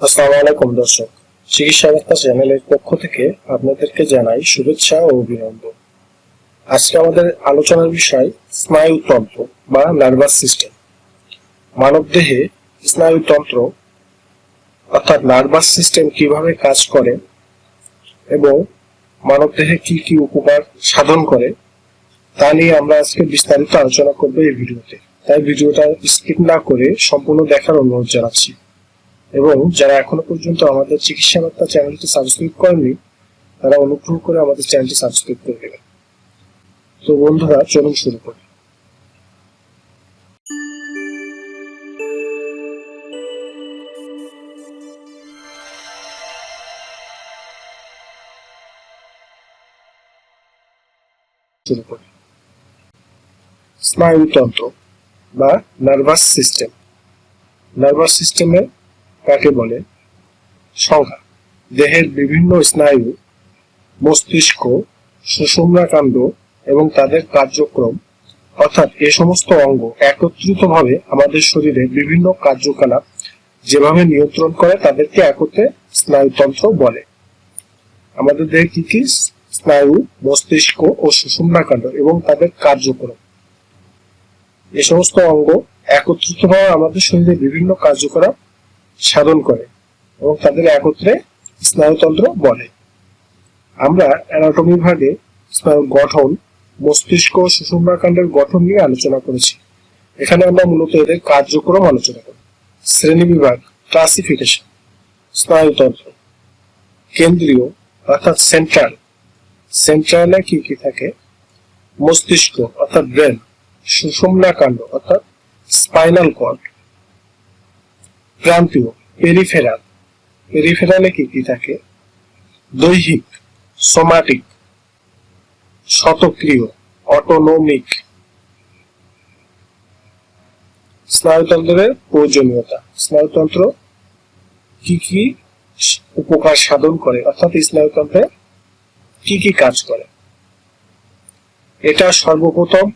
আসসালামু আলাইকুম, দর্শক। চিকিৎসা বার্তা চ্যানেলের পক্ষ থেকে আপনাদেরকে জানাই শুভেচ্ছা ও অভিনন্দন। আজকে আমাদের আলোচনার বিষয় স্নায়ুতন্ত্র বা নার্ভাস সিস্টেম। মানবদেহে স্নায়ুতন্ত্র অর্থাৎ নার্ভাস সিস্টেম কীভাবে কাজ করে এবং মানবদেহে কি কি উপকার সাধন করে, তা নিয়ে আমরা আজকে বিস্তারিত আলোচনা করব এই ভিডিওতে। তাই ভিডিওটা স্কিপ না করে সম্পূর্ণ দেখার অনুরোধ জানাচ্ছি। এবং যারা এখনও পর্যন্ত আমাদের চিকিৎসা বার্তা চ্যানেলটি সাবস্ক্রাইব করেননি, তারা অনুগ্রহ করে আমাদের চ্যানেলটি সাবস্ক্রাইব করে দেবেন তো বন্ধুরা, চলুন শুরু করি। শুরু করি। স্নায়ুতন্ত্র বা নার্ভাস সিস্টেম নার্ভাস সিস্টেমে কাকে বলে? সংজ্ঞা দেহের বিভিন্ন স্নায়ু, মস্তিষ্ক, সুষুম্নাকাণ্ড এবং তাদের কার্যক্রম, অর্থাৎ এ সমস্ত অঙ্গ একত্রিতভাবে আমাদের শরীরে বিভিন্ন কার্যকলাপ যেভাবে নিয়ন্ত্রণ করে তাদেরকে একত্রে স্নায়ুতন্ত্র বলে। আমাদের দেহে কি কি? স্নায়ু, মস্তিষ্ক ও সুষুম্নাকাণ্ড এবং তাদের কার্যক্রম। এ সমস্ত অঙ্গ একত্রিতভাবে আমাদের শরীরে বিভিন্ন কার্যকলাপ সাধন করে এবং তাদের একত্রে স্নায়ুতন্ত্র বলে। আমরা অ্যানাটমি ভাগে গঠন, মস্তিষ্ক সুষুম্নাকাণ্ডের গঠন নিয়ে আলোচনা করেছি। এখানে আমরা মূলত এদের কার্যক্রম আলোচনা করি শ্রেণি বিভাগ ক্লাসিফিকেশন স্নায়ুতন্ত্র। কেন্দ্রীয়, অর্থাৎ সেন্ট্রাল সেন্ট্রালে কি কি থাকে? মস্তিষ্ক, অর্থাৎ ব্রেন সুষুম্নাকাণ্ড, অর্থাৎ স্পাইনাল কর্ড প্রান্তীয় পেরিফেরাল। পেরিফেরালে কি কি থাকে? দৈহিক, সোমাটিক, শতক্রিয়, অটোনমিক। স্নায়ুতন্ত্রের প্রয়োজনীয়তা। স্নায়ুতন্ত্র কি কি উপকার সাধন করে? অর্থাৎ স্নায়ুতন্ত্রে কি কি কাজ করে? এটা সর্বপ্রথম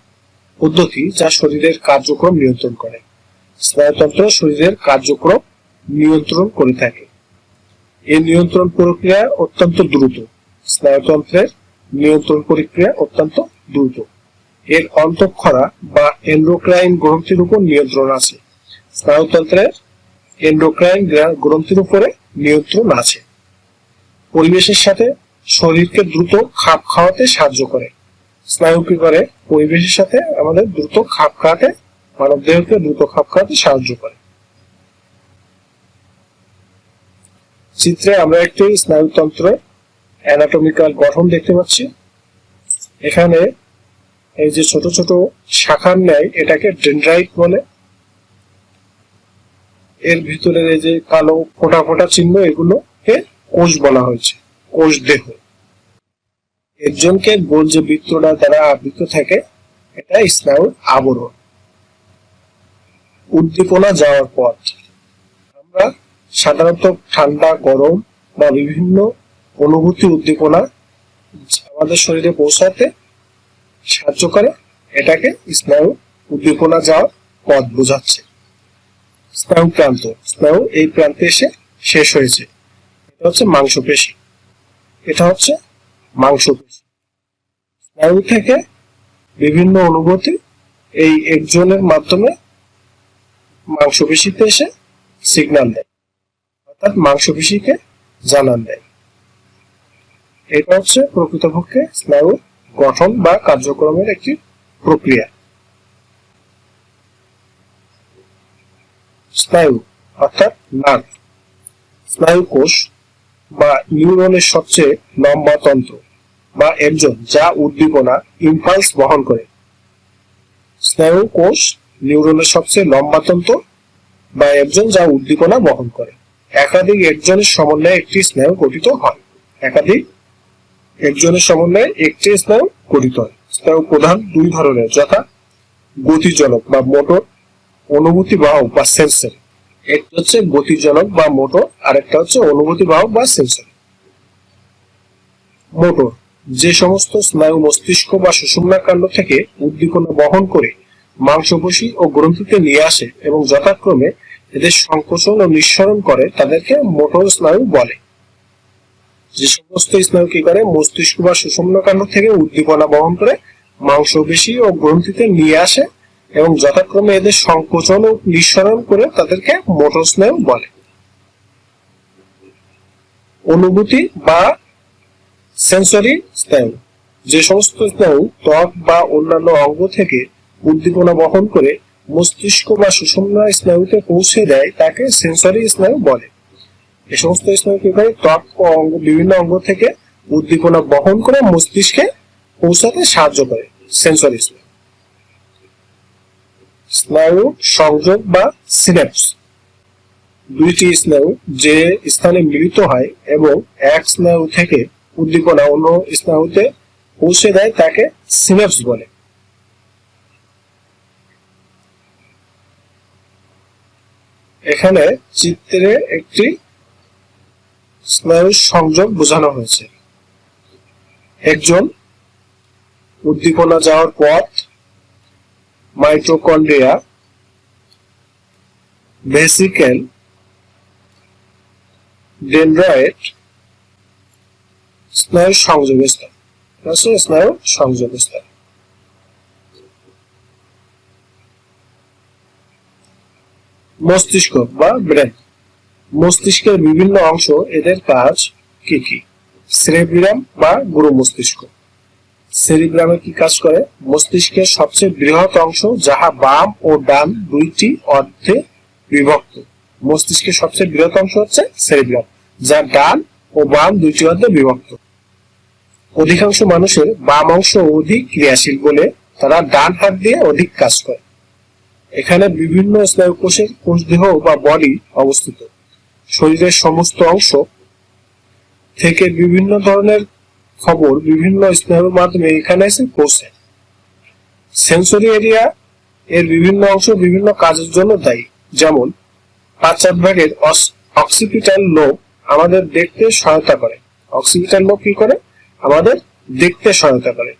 পদ্ধতি যা শরীরের কার্যক্রম নিয়ন্ত্রণ করে। স্নায়ুতন্ত্র শরীরের কার্যক্রম নিয়ন্ত্রণ করে থাকে। এই নিয়ন্ত্রণ প্রক্রিয়া অত্যন্ত দ্রুত। স্নায়ুতন্ত্রের নিয়ন্ত্রণ প্রক্রিয়া অত্যন্ত দ্রুত। এর অন্তঃক্ষরা বা এন্ডোক্রাইন গ্রন্থির উপর নিয়ন্ত্রণ আছে। স্নায়ুতন্ত্রের এন্ডোক্রাইন গ্রন্থির উপরে নিয়ন্ত্রণ আছে। পরিবেশের সাথে শরীরকে দ্রুত খাপ খাওয়াতে সাহায্য করে। স্নায়ু কি করে পরিবেশের সাথে আমাদের দ্রুত খাপ খাওয়াতে মানব দেহকে দ্রুত খাপ খাওয়াতে সাহায্য করে। চিত্রে আমরা একটি স্নায়ুতন্ত্র অ্যানাটমিক্যাল গঠন দেখতে পাচ্ছি। এখানে এই যে ছোট ছোট শাখার ন্যায় এটাকে ডেন্ড্রাইট বলে। এর ভিতরে এই যে কালো ফোটা ফোটা চিহ্ন এগুলোকে কোষ বলা হয়েছে, কোষ দেহ। একজনকে গোল যে বৃত্তটা দ্বারা আবৃত থাকে এটা স্নায়ুর আবরণ। উদ্দীপনা যাওয়ার পথ। আমরা সাধারণত ঠান্ডা, গরম বা বিভিন্ন অনুভূতি উদ্দীপনা আমাদের শরীরে পৌঁছাতে সাহায্য করে, এটাকে স্নায়ু উদ্দীপনা যাওয়ার পথ বোঝাচ্ছে। স্নায়ু প্রান্ত স্নায়ু এই প্রান্তে এসে শেষ হয়েছে। এটা হচ্ছে মাংসপেশি। এটা হচ্ছে মাংসপেশি। স্নায়ু থেকে বিভিন্ন অনুভূতি এই একজনের মাধ্যমে মাংসপেশিতে এসে সিগন্যাল দেয়। অর্থাৎ মাংসপেশিকে জানান দেয়। এটা হচ্ছে প্রকৃতপক্ষে স্নায়ুর গঠন বা কার্যক্রমের একটি প্রক্রিয়া। স্নায়ু, অর্থাৎ নার্ভ। স্নায়ু কোষ বা নিউরনের সবচেয়ে লম্বা তন্ত্র বা একজন যা উদ্দীপনা ইম্পালস বহন করে। স্নায়ু কোষ নিউরনের সবচেয়ে লম্বা তন্ত্র বা একজন যা উদ্দীপনা বহন করে। একাধিক একজনের সমন্বয়ে একটি স্নায়ু গঠিত হয়। একাধিক একজনের সমন্বয়ে একটি স্নায়ু গঠিত হয়। স্নায়ু প্রধান দুই ধরনের, যথা গতিজনক বা মোটর অনুভূতি বাহক বা সেন্সর একটা হচ্ছে গতিজনক বা মোটর আরেকটা হচ্ছে অনুভূতি বাহক বা সেন্সর মোটর যে সমস্ত স্নায়ু মস্তিষ্ক বা সুষুম্নাকাণ্ড থেকে উদ্দীপনা বহন করে মাংসপেশী ও গ্রন্থিতে নিয়ে আসে এবং যথাক্রমে এদের সংকোচন ও নিঃসরণ করে তাদেরকে মোটর স্নায়ু বলে। যে সমস্ত স্নায়ু কি করে? মস্তিষ্ক বা সুষুম্ন কাণ্ড থেকে উদ্দীপনা বহন করে মাংসপেশি ও গ্রন্থিতে নিয়ে আসে এবং যথাক্রমে এদের সংকোচন ও নিঃসরণ করে তাদেরকে মোটর স্নায়ু বলে। অনুভূতি বা সেন্সরি স্নায়ু। যে সমস্ত স্নায়ু ত্বক বা অন্যান্য অঙ্গ থেকে উদ্দীপনা বহন করে মস্তিষ্ক বা সুষুম্ন স্নায়ুতে পৌঁছে দেয় তাকে সেন্সরি স্নায়ু বলে। এই সমস্ত স্নায়ু কি করে? ত্বক অঙ্গ, বিভিন্ন অঙ্গ থেকে উদ্দীপনা বহন করে মস্তিষ্কে পৌঁছাতে সাহায্য করে সেন্সরি স্নায়ু। স্নায়ু সংযোগ বা সিনেপস দুইটি স্নায়ু যে স্থানে মিলিত হয় এবং এক স্নায়ু থেকে উদ্দীপনা অন্য স্নায়ুতে পৌঁছে দেয় তাকে সিনেপস বলে। এখানে চিত্রে একটি স্নায়ু সংযোগ বোঝানো হয়েছে। একজন উদ্দীপনা যাওয়ার পথ, মাইটোকন্ড্রিয়া, ভেসিকেল ডেন্ড্রয়েড সংযোগ স্তর স্নায়ু সংযোগ মস্তিষ্ক বা ব্রেন। মস্তিষ্কের বিভিন্ন অংশ এদের কাজ কি কি? সেরেব্রাম বা গুরু মস্তিষ্ক সেরিব্রামে কি কাজ করে? মস্তিষ্কের সবচেয়ে বৃহৎ অংশ যাহা বাম ও ডান দুইটি অর্ধে বিভক্ত। মস্তিষ্কের সবচেয়ে বৃহৎ অংশ হচ্ছে সেরিব্রাম যা ডান ও বাম দুইটি অর্ধে বিভক্ত। অধিকাংশ মানুষের বাম অংশ অধিক ক্রিয়াশীল বলে তারা ডান হাত দিয়ে অধিক কাজ করে। এখানে বিভিন্ন স্নায়ু কোষের কোষ দেহ বা বডি অবস্থিত। শরীরের সমস্ত অংশ থেকে বিভিন্ন ধরনের খবর বিভিন্ন স্নায়ুর মাধ্যমে এখানে এসে পৌঁছে। সেন্সরি এরিয়া এর বিভিন্ন অংশ বিভিন্ন কাজের জন্য দায়ী। যেমন ভাগের অক্সিপিটাল লোক আমাদের দেখতে সহায়তা করে। অক্সিপিটাল লোক কি করে? আমাদের দেখতে সহায়তা করে।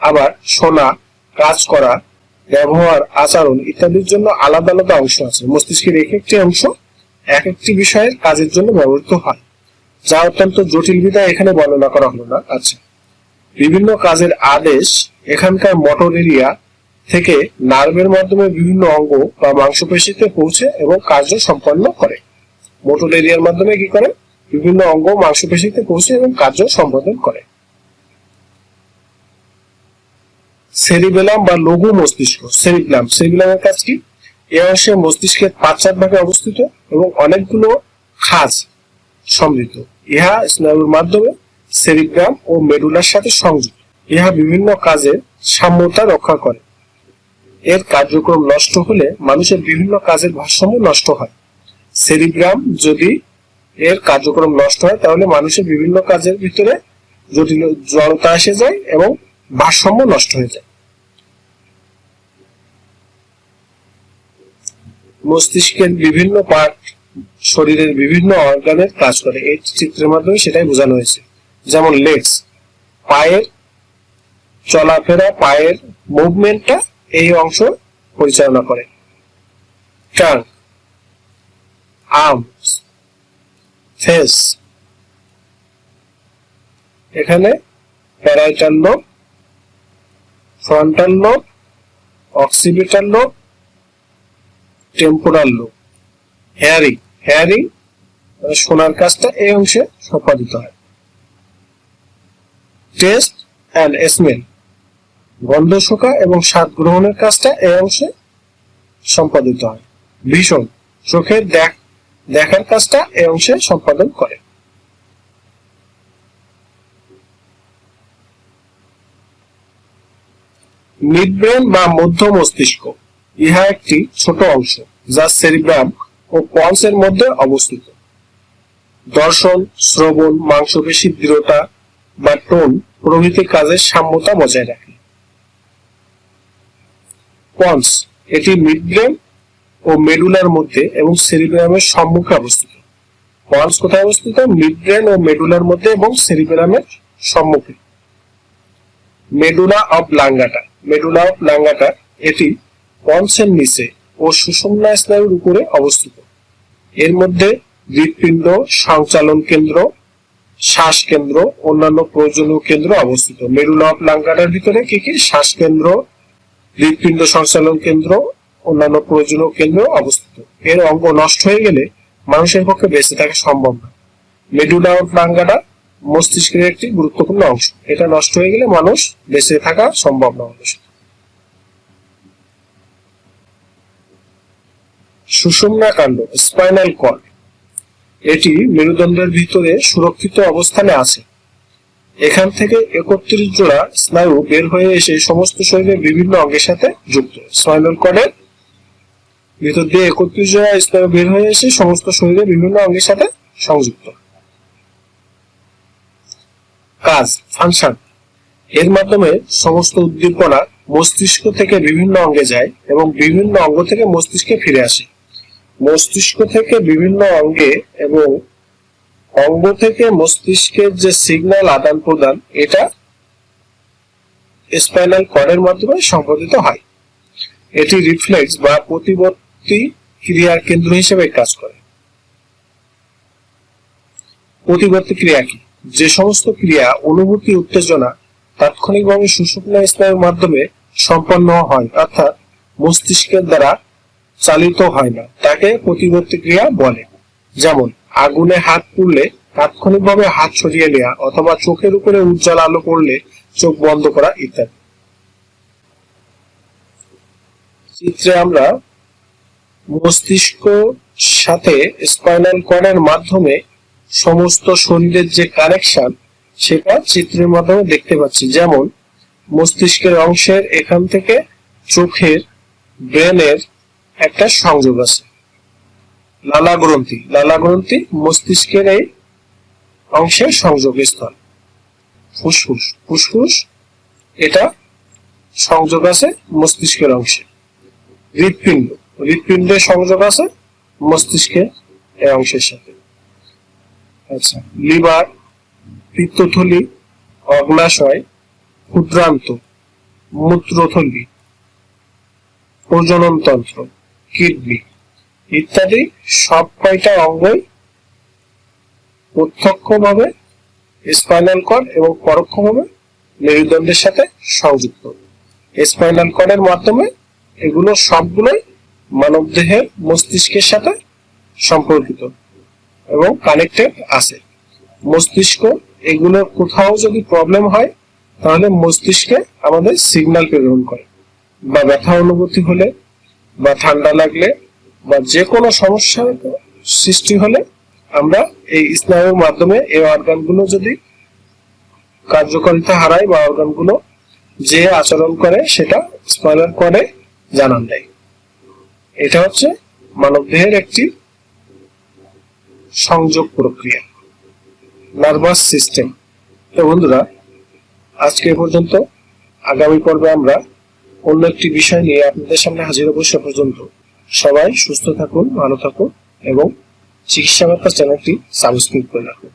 আবার শোনা কাজ করা ব্যবহার, আচরণ ইত্যাদির জন্য আলাদা আলাদা অংশ আছে। মস্তিষ্কের এক একটি অংশ এক একটি বিষয়ের কাজের জন্য ব্যবহৃত হয়, যা অত্যন্ত জটিল বিধায় এখানে বর্ণনা করা হলো না। আচ্ছা বিভিন্ন কাজের আদেশ এখানকার মোটর এরিয়া থেকে নার্ভের মাধ্যমে বিভিন্ন অঙ্গ বা মাংসপেশিতে পৌঁছে এবং কার্য সম্পন্ন করে। মোটর এরিয়ার মাধ্যমে কি করে? বিভিন্ন অঙ্গ মাংসপেশিতে পৌঁছে এবং কার্য সম্পাদন করে। সেরিবেলাম বা লঘু মস্তিষ্ক, সেরিব্লাম। সেরিব্লামের কাজ কি? এ অংশে মস্তিষ্কের পাশ্চাৎ ভাগে অবস্থিত এবং অনেকগুলো খাজ সমৃদ্ধ। ইহা স্নায়ুর মাধ্যমে সেরিগ্রাম ও মেডুলার সাথে সংযুক্ত। ইহা বিভিন্ন কাজের সাম্যতা রক্ষা করে। এর কার্যক্রম নষ্ট হলে মানুষের বিভিন্ন কাজের ভারসাম্য নষ্ট হয়। সেরিগ্রাম যদি এর কার্যক্রম নষ্ট হয়, তাহলে মানুষের বিভিন্ন কাজের ভিতরে জটিল জড়তা এসে যায় এবং ভারসাম্য নষ্ট হয়ে যায়। মস্তিষ্কের বিভিন্ন পার্ট শরীরের বিভিন্ন অর্গানের কাজ করে। এই চিত্রের মাধ্যমে সেটাই বোঝানো হয়েছে। যেমন লেগস পায়ের চলাফেরা, পায়ের মুভমেন্টটা এই অংশ পরিচালনা করে। টাং আর্মস ফেস এখানে parietal lobe frontal lobe occipital lobe temporal lobe hearing hearing শোনার কাজটা এই অংশে সম্পাদিত হয়। টেস্ট অ্যান্ড স্মেল গন্ধ শোকা এবং স্বাদ গ্রহণের কাজটা এই অংশে সম্পাদিত হয়। ভীষণ, চোখের দেখ, দেখার কাজটা এই অংশে সম্পাদন করে। মিডব্রেন বা মধ্য মস্তিষ্ক ইহা একটি ছোট অংশ, যা সেরিব্রাম ও পন্সের মধ্যে অবস্থিত। দর্শন, শ্রবণ, মাংসপেশি দৃঢ়তা বা টোন প্রভৃতি কাজের সাম্যতা বজায় রাখে। পন্স এটি মিডব্রেন ও মেডুলার মধ্যে এবং সেরিব্রামের সম্মুখে অবস্থিত। পন্স কোথায় অবস্থিত? মিডব্রেন ও মেডুলার মধ্যে এবং সেরিব্রামের সম্মুখে। Medulla oblongata, medulla oblongata এটি পন্সের নিচে ও সুষুম্না স্নায়ুর উপরে অবস্থিত। এর মধ্যে হৃৎপিণ্ড, সঞ্চালন কেন্দ্র শ্বাস কেন্দ্র অন্যান্য প্রয়োজনীয় কেন্দ্র অবস্থিত। মেরুলা অফ লাঙ্গারের ভিতরে কি কি? শ্বাস কেন্দ্র হৃৎপিণ্ড সঞ্চালন কেন্দ্র, অন্যান্য প্রয়োজনীয় কেন্দ্র অবস্থিত। এর অঙ্গ নষ্ট হয়ে গেলে মানুষের পক্ষে বেঁচে থাকা সম্ভব না। মেডুলা লাঙ্গাটা মস্তিষ্কের একটি গুরুত্বপূর্ণ অংশ। এটা নষ্ট হয়ে গেলে মানুষ বেঁচে থাকা সম্ভব না। মানুষের সুষুম্না কাণ্ড স্পাইনাল কর্ড এটি মেরুদণ্ডের ভিতরে সুরক্ষিত অবস্থানে আছে। এখান থেকে একত্রিশ জোড়া স্নায়ু বের হয়ে এসে সমস্ত শরীরের বিভিন্ন অঙ্গের সাথে যুক্ত। স্পাইনাল কর্ডের ভিতর দিয়ে একত্রিশ জোড়া স্নায়ু বের হয়ে এসে সমস্ত শরীরের বিভিন্ন অঙ্গের সাথে সংযুক্ত। কাজ ফাংশন এর মাধ্যমে সমস্ত উদ্দীপনা মস্তিষ্ক থেকে বিভিন্ন অঙ্গে যায় এবং বিভিন্ন অঙ্গ থেকে মস্তিষ্কে ফিরে আসে। মস্তিষ্ক থেকে বিভিন্ন অঙ্গে এবং অঙ্গ থেকে মস্তিষ্কের যে সিগন্যাল আদান প্রদান, এটা স্পাইনাল কর্ডের মাধ্যমে সম্পাদিত হয়। এটি রিফ্লেক্স বা প্রতিবর্তী ক্রিয়ার কেন্দ্র হিসেবে কাজ করে। প্রতিবর্তী ক্রিয়া কি? যে সমস্ত ক্রিয়া অনুভূতি, উত্তেজনা, তাৎক্ষণিকভাবে সুষুপ্না স্নায়ুর মাধ্যমে সম্পন্ন হয়, অর্থাৎ মস্তিষ্কের দ্বারা চালিত হয় না। তাকে প্রতিবর্তী বলে। যেমন, আগুনে হাত পুড়লে তাৎক্ষণিকভাবে হাত সরিয়ে নেওয়া অথবা চোখের উপরে উজ্জ্বল আলো পড়লে চোখ বন্ধ করা ইত্যাদি। চিত্রে আমরা মস্তিষ্ক সাথে স্পাইনাল কর্ডের মাধ্যমে সমস্ত শরীরের যে কানেকশন, সেটা চিত্রের মাধ্যমে দেখতে পাচ্ছি। যেমন, মস্তিষ্কের অংশের এখান থেকে চোখের ব্রেনের একটা সংযোগ আছে। লালা গ্রন্থি। লালা গ্রন্থি মস্তিষ্কের এই অংশের সংযোগ স্থল ফুসফুস। ফুসফুস, এটা সংযোগ আছে মস্তিষ্কের অংশে। হৃৎপিণ্ড। হৃৎপিণ্ডের সংযোগ আছে মস্তিষ্কের এই অংশের সাথে। আচ্ছা লিভার, পিত্তথলি, অগ্নাশয়, ক্ষুদ্রান্ত, মূত্রথলি প্রজনন তন্ত্র কিডনি ইত্যাদি সব কয়টা অঙ্গই প্রত্যক্ষভাবে স্পাইনাল কর্ড এবং পরোক্ষভাবে মেরুদণ্ডের সাথে সংযুক্ত। স্পাইনাল কর্ডের মাধ্যমে এগুলো সবগুলোই মানবদেহের মস্তিষ্কের সাথে সম্পর্কিত এবং কানেক্টেড আছে। মস্তিষ্ক এগুলোর কোথাও যদি প্রবলেম হয়, তাহলে মস্তিষ্কে আমাদের সিগন্যাল প্রেরণ করে বা ব্যথা অনুভূতি হলে বা ঠান্ডা লাগলে বা যে কোনো সমস্যার সৃষ্টি হলে আমরা এই স্নায়ুর মাধ্যমে এই অর্গানগুলো যদি কার্যকারিতা হারায় বা অর্গানগুলো যে আচরণ করে সেটা স্পাইনাল কর্ডে জানান দেয়। এটা হচ্ছে মানবদেহের একটি সংযোগ প্রক্রিয়া নার্ভাস সিস্টেম তো বন্ধুরা, আজকে পর্যন্ত। আগামী পর্বে আমরা অন্য একটি বিষয় নিয়ে আপনাদের সামনে হাজির হব সে পর্যন্ত। সবাই সুস্থ থাকুন, ভালো থাকুন এবং চিকিৎসা ব্যাপার চ্যানেলটি সাবস্ক্রাইব করে রাখুন।